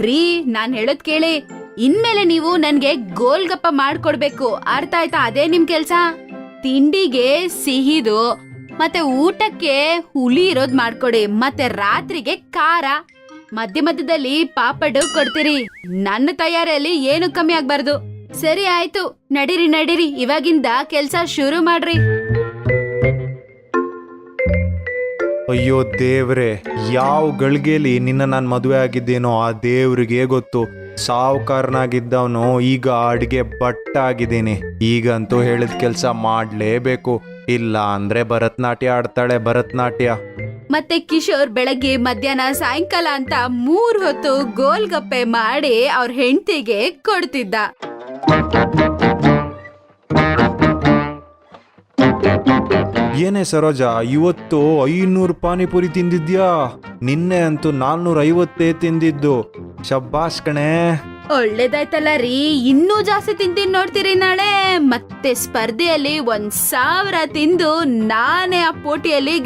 ರೀ, ನಾನ್ ಹೇಳೋದ್ ಕೇಳಿ. ಇನ್ಮೇಲೆ ನೀವು ನನ್ಗೆ ಗೋಲ್ಗಪ್ಪ ಮಾಡ್ಕೊಡ್ಬೇಕು. ಅರ್ಥ ಆಯ್ತಾ ಅದೇ ನಿಮ್ ಕೆಲ್ಸ? ತಿಂಡಿಗೆ ಸಿಹಿದು, ಮತ್ತೆ ಊಟಕ್ಕೆ ಹುಳಿ ಇರೋದ್ ಮಾಡ್ಕೊಡಿ, ಮತ್ತೆ ರಾತ್ರಿಗೆ ಖಾರ. ಮಧ್ಯ ಮಧ್ಯದಲ್ಲಿ ಪಾಪಡ್ ಕೊಡ್ತೀರಿ. ನನ್ನ ತಯಾರಿಯಲ್ಲಿ ಏನು ಕಮ್ಮಿ ಆಗ್ಬಾರ್ದು. ಸರಿ ಆಯ್ತು, ನಡೀರಿ ನಡೀರಿ, ಇವಾಗಿಂದ ಕೆಲ್ಸ ಶುರು ಮಾಡ್ರಿ. ಅಯ್ಯೋ ದೇವ್ರೆ, ಯಾವ ಗಳಿಗೆಲಿ ನಿನ್ನ ನಾನು ಮದುವೆ ಆಗಿದ್ದೇನೋ ಆ ದೇವ್ರಿಗೆ ಗೊತ್ತು. ಸಾವುಕಾರನಾಗಿದ್ದವನು ಈಗ ಅಡಿಗೆ ಬಟ್ಟ ಆಗಿದ್ದೀನಿ. ಈಗಂತೂ ಹೇಳಿದ ಕೆಲಸ ಮಾಡ್ಲೇಬೇಕು. ಇಲ್ಲ ಅಂದ್ರೆ ಭರತನಾಟ್ಯ ಆಡ್ತಾಳೆ ಭರತನಾಟ್ಯ. ಮತ್ತೆ ಕಿಶೋರ್ ಬೆಳಗ್ಗೆ ಮಧ್ಯಾಹ್ನ ಸಾಯಂಕಾಲ ಅಂತ ಮೂರ್ ಹೊತ್ತು ಗೋಲ್ಗಪ್ಪೆ ಮಾಡಿ ಅವ್ರ ಹೆಂಡತಿಗೆ ಕೊಡ್ತಿದ್ದ. ಏನೇ ಸರೋಜ, ಇವತ್ತು ಐನೂರು ಪಾನಿಪುರಿ ತಿಂದಿದ್ಯಾ? ನಿನ್ನೆ ಅಂತೂ ನಾಲ್ನೂರ ಐವತ್ತೇ ತಿಂದಿದ್ದು. ಶಬ್ಬಾಸ್ ಕಣೆ. ಒಳ್ಳೇದಾಯ್ತಲ್ಲ ರೀ, ಇನ್ನೂ ಜಾಸ್ತಿ ತಿಂತೀನಿ ನೋಡ್ತೀರಿ ನಾಳೆ. ಮತ್ತೆ ಸ್ಪರ್ಧೆಯಲ್ಲಿ ಒಂದ್ ಸಾವಿರ ತಿಂದು ನಾನೇ ಆ ಪೋಟಿಯಲ್ಲಿ